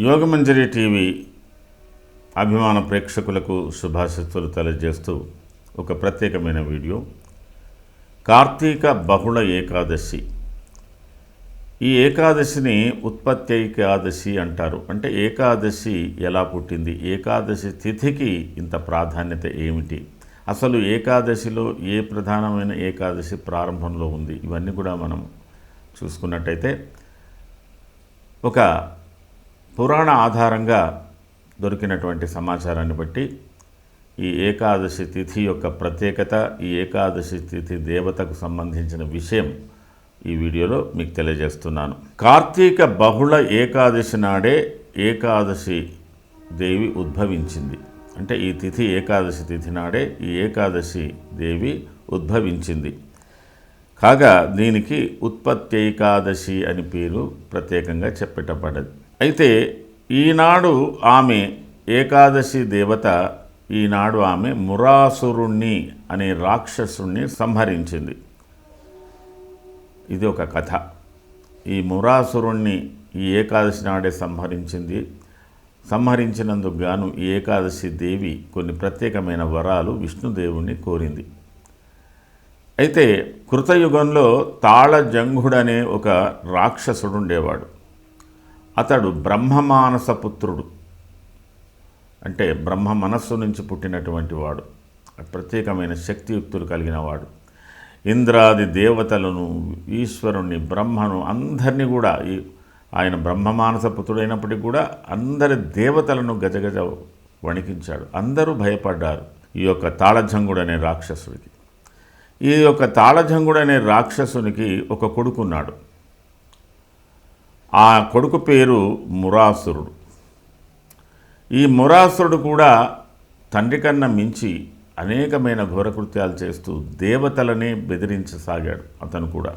Yogamanjari TV అభిమాన ప్రేక్షకులకు శుభాశిస్తులు తెలియజేస్తూ ఒక ప్రత్యేకమైన వీడియో. కార్తీక బహుళ ఏకాదశి. ఈ ఏకాదశిని ఉత్పత్తి ఏకాదశి అంటారు. అంటే ఏకాదశి ఎలా పుట్టింది? ఏకాదశి తిథికి ఇంత ప్రాధాన్యత ఏమిటి? అసలు ఏకాదశిలో ఏ ప్రధానమైన ఏకాదశి ప్రారంభంలో ఉంది? ఇవన్నీ కూడా మనం చూసుకున్నట్టయితే ఒక పురాణ ఆధారంగా దొరికినటువంటి సమాచారాన్ని బట్టి ఈ ఏకాదశి తిథి యొక్క ప్రత్యేకత ఈ ఏకాదశి తిథి దేవతకు సంబంధించిన విషయం ఈ వీడియోలో మీకు తెలియజేస్తున్నాను. కార్తీక బహుళ ఏకాదశి నాడే ఏకాదశి దేవి ఉద్భవించింది. అంటే ఈ తిథి ఏకాదశి తిథి నాడే ఈ ఏకాదశి దేవి ఉద్భవించింది. కాగా దీనికి ఉత్పత్తి ఏకాదశి అని పేరు ప్రత్యేకంగా చెప్పటపడదు. అయితే ఈనాడు ఆమె ఏకాదశి దేవత ఈనాడు ఆమె మురాసురుణ్ణి అనే రాక్షసుణ్ణి సంహరించింది. ఇది ఒక కథ. ఈ మురాసురుణ్ణి ఈ ఏకాదశి నాడే సంహరించింది సంహరించినందుకు గాను ఈ ఏకాదశి దేవి కొన్ని ప్రత్యేకమైన వరాలు విష్ణుదేవుణ్ణి కోరింది. అయితే కృతయుగంలో తాళజంఘుడనే ఒక రాక్షసుడుండేవాడు. అతడు బ్రహ్మమానస పుత్రుడు. అంటే బ్రహ్మ మనస్సు నుంచి పుట్టినటువంటి వాడు. ప్రత్యేకమైన శక్తియుక్తులు కలిగిన వాడు. ఇంద్రాది దేవతలను ఈశ్వరుణ్ణి బ్రహ్మను అందరినీ కూడా ఈ ఆయన బ్రహ్మమానస పుత్రుడైనప్పటికీ కూడా అందరి దేవతలను గజగజ వణికించాడు. అందరూ భయపడ్డారు. ఈ యొక్క తాళజంగుడు అనే రాక్షసుడికి ఈ యొక్క తాళజంగుడు అనే రాక్షసునికి ఒక కొడుకున్నాడు. ఆ కొడుకు పేరు మురాసురుడు. ఈ మురాసురుడు కూడా తండ్రి కన్నా మించి అనేకమైన ఘోరకృత్యాలు చేస్తూ దేవతలనే బెదిరించసాగాడు అతను కూడా.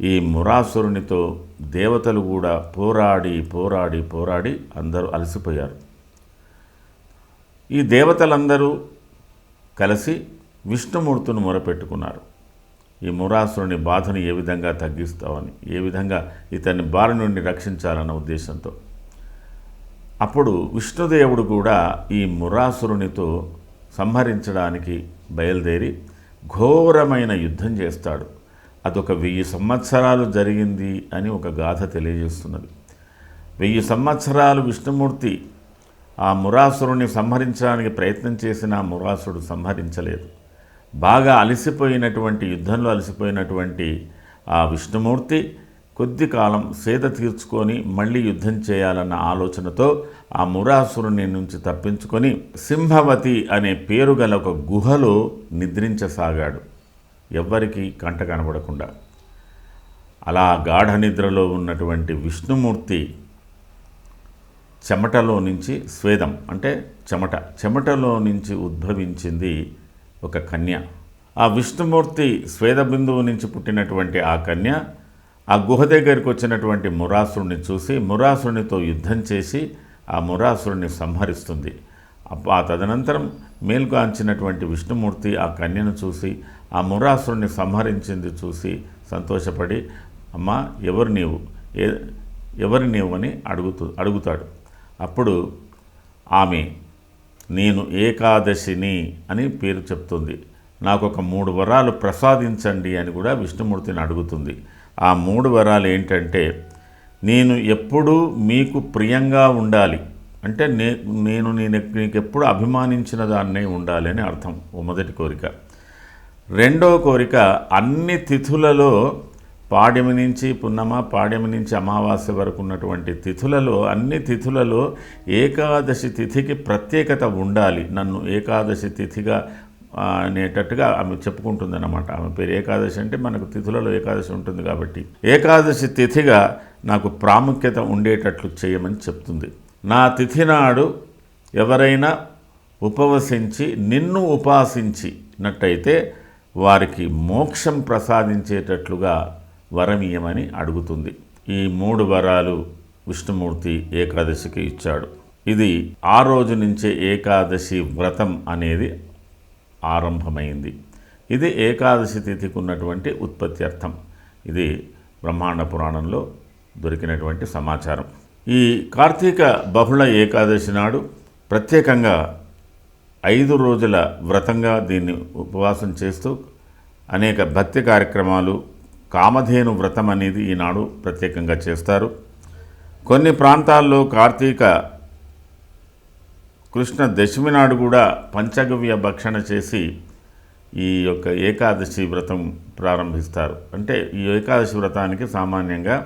ఈ మురాసురునితో దేవతలు కూడా పోరాడి పోరాడి పోరాడి అందరూ అలసిపోయారు. ఈ దేవతలందరూ కలిసి విష్ణుమూర్తిని మొరపెట్టుకున్నారు. ఈ మురాసురుని బాధను ఏ విధంగా తగ్గిస్తామని ఏ విధంగా ఇతన్ని బారి నుండి రక్షించాలన్న ఉద్దేశంతో. అప్పుడు విష్ణుదేవుడు కూడా ఈ మురాసురునితో సంహరించడానికి బయలుదేరి ఘోరమైన యుద్ధం చేస్తాడు. అదొక వెయ్యి సంవత్సరాలు జరిగింది అని ఒక గాథ తెలియజేస్తున్నది. వెయ్యి సంవత్సరాలు విష్ణుమూర్తి ఆ మురాసురుని సంహరించడానికి ప్రయత్నం చేసిన మురాసుడు సంహరించలేదు. బాగా అలసిపోయినటువంటి యుద్ధంలో అలసిపోయినటువంటి ఆ విష్ణుమూర్తి కొద్ది కాలం సేద తీర్చుకొని మళ్ళీ యుద్ధం చేయాలన్న ఆలోచనతో ఆ మురాసురుని నుంచి తప్పించుకొని సింహవతి అనే పేరు గల ఒక గుహలో నిద్రించసాగాడు. ఎవ్వరికీ కంట కనబడకుండా. అలా గాఢ నిద్రలో ఉన్నటువంటి విష్ణుమూర్తి చెమటలో నుంచి స్వేదం అంటే చెమట చెమటలో నుంచి ఉద్భవించింది ఒక కన్య. ఆ విష్ణుమూర్తి స్వేద బిందువు నుంచి పుట్టినటువంటి ఆ కన్య ఆ గుహ దగ్గరికి వచ్చినటువంటి మురాసురుని చూసి మురాసురునితో యుద్ధం చేసి ఆ మురాసురుని సంహరిస్తుంది. ఆ తదనంతరం మేల్కాంచినటువంటి విష్ణుమూర్తి ఆ కన్యను చూసి ఆ మురాసురుని సంహరించింది చూసి సంతోషపడి అమ్మా ఎవరు నీవు? ఏ ఎవరు నీవు? అని అడుగుతూ అడుగుతాడు. అప్పుడు ఆమె నేను ఏకాదశిని అని పేరు చెప్తుంది. నాకు ఒక మూడు వరాలు ప్రసాదించండి అని కూడా విష్ణుమూర్తిని అడుగుతుంది. ఆ మూడు వరాలు ఏంటంటే నేను ఎప్పుడూ మీకు ప్రియంగా ఉండాలి. అంటే నే నేను నేను నీకు ఎప్పుడు అభిమానించిన దాన్నే ఉండాలి అని అర్థం మొదటి కోరిక. రెండో కోరిక అన్ని తిథులలో పాడ్యమి నుంచి పున్నమ పాడ్యమి నుంచి అమావాస్య వరకు ఉన్నటువంటి తిథులలో అన్ని తిథులలో ఏకాదశి తిథికి ప్రత్యేకత ఉండాలి. నన్ను ఏకాదశి తిథిగా అనేటట్టుగా ఆమె చెప్పుకుంటుందన్నమాట. ఆమె పేరు ఏకాదశి అంటే మనకు తిథులలో ఏకాదశి ఉంటుంది కాబట్టి. ఏకాదశి తిథిగా నాకు ప్రాముఖ్యత ఉండేటట్లు చేయమని చెప్తుంది. నా తిథి నాడు ఎవరైనా ఉపవసించి నిన్ను ఉపాసించినట్టయితే వారికి మోక్షం ప్రసాదించేటట్లుగా వరమీయమని అడుగుతుంది. ఈ మూడు వరాలు విష్ణుమూర్తి ఏకాదశికి ఇచ్చాడు. ఇది ఆ రోజు నుంచే ఏకాదశి వ్రతం అనేది ఆరంభమైంది. ఇది ఏకాదశి తిథికి ఉన్నటువంటి ఉత్పత్తి అర్థం ఇది బ్రహ్మాండ పురాణంలో దొరికినటువంటి సమాచారం. ఈ కార్తీక బహుళ ఏకాదశి నాడు ప్రత్యేకంగా ఐదు రోజుల వ్రతంగా దీన్ని ఉపవాసం చేస్తూ అనేక భక్తి కార్యక్రమాలు కామధేను వ్రతం అనేది ఈనాడు ప్రత్యేకంగా చేస్తారు. కొన్ని ప్రాంతాల్లో కార్తీక కృష్ణ దశమి నాడు కూడా పంచగవ్య భక్షణ చేసి ఈ యొక్క ఏకాదశి వ్రతం ప్రారంభిస్తారు. అంటే ఈ ఏకాదశి వ్రతానికి సామాన్యంగా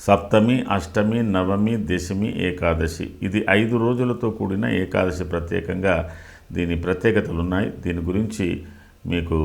సప్తమి అష్టమి నవమి దశమి ఏకాదశి. ఇది ఐదు రోజులతో కూడిన ఏకాదశి ప్రత్యేకంగా దీని ప్రత్యేకతలు ఉన్నాయి దీని గురించి మీకు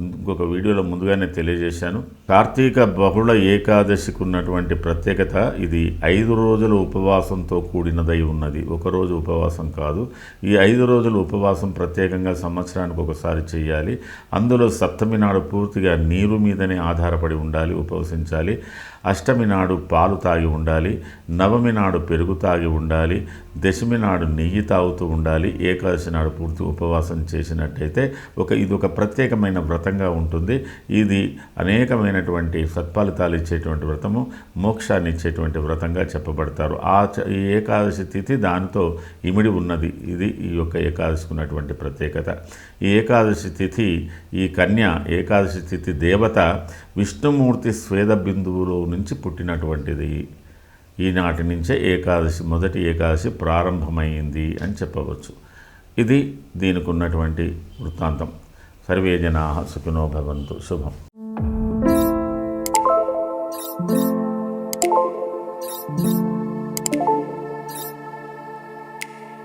ఇంకొక వీడియోలో ముందుగానే తెలియజేశాను. కార్తీక బహుళ ఏకాదశికి ఉన్నటువంటి ప్రత్యేకత ఇది ఐదు రోజుల ఉపవాసంతో కూడినదై ఉన్నది. ఒకరోజు ఉపవాసం కాదు. ఈ ఐదు రోజుల ఉపవాసం ప్రత్యేకంగా సంవత్సరానికి ఒకసారి చేయాలి. అందులో సప్తమి నాడు పూర్తిగా నీరు మీదనే ఆధారపడి ఉండాలి ఉపవసించాలి. అష్టమి నాడు పాలు తాగి ఉండాలి. నవమి నాడు పెరుగు తాగి ఉండాలి. దశమి నాడు నెయ్యి తాగుతూ ఉండాలి ఏకాదశి నాడు పూర్తి ఉపవాసం చేసినట్టయితే ఒక ఇది ఒక ప్రత్యేకమైన వ్రతంగా ఉంటుంది. ఇది అనేకమైనటువంటి సత్ఫలితాలు ఇచ్చేటువంటి వ్రతము మోక్షాన్ని ఇచ్చేటువంటి వ్రతంగా చెప్పబడతారు. ఆ చ- ఈ ఏకాదశి తిథి దానితో ఇమిడి ఉన్నది. ఇది ఈ యొక్క ఏకాదశికి ఉన్నటువంటి ప్రత్యేకత. ఈ ఏకాదశి తిథి ఈ కన్య ఏకాదశి తిథి దేవత విష్ణుమూర్తి స్వేద బిందువులో నుంచి పుట్టినటువంటిది. ఈనాటి నుంచే ఏకాదశి మొదటి ఏకాదశి ప్రారంభమైంది అని చెప్పవచ్చు. ఇది దీనికి ఉన్నటువంటి వృత్తాంతం. సర్వే జనా సుఖినో భవంతు. శుభం.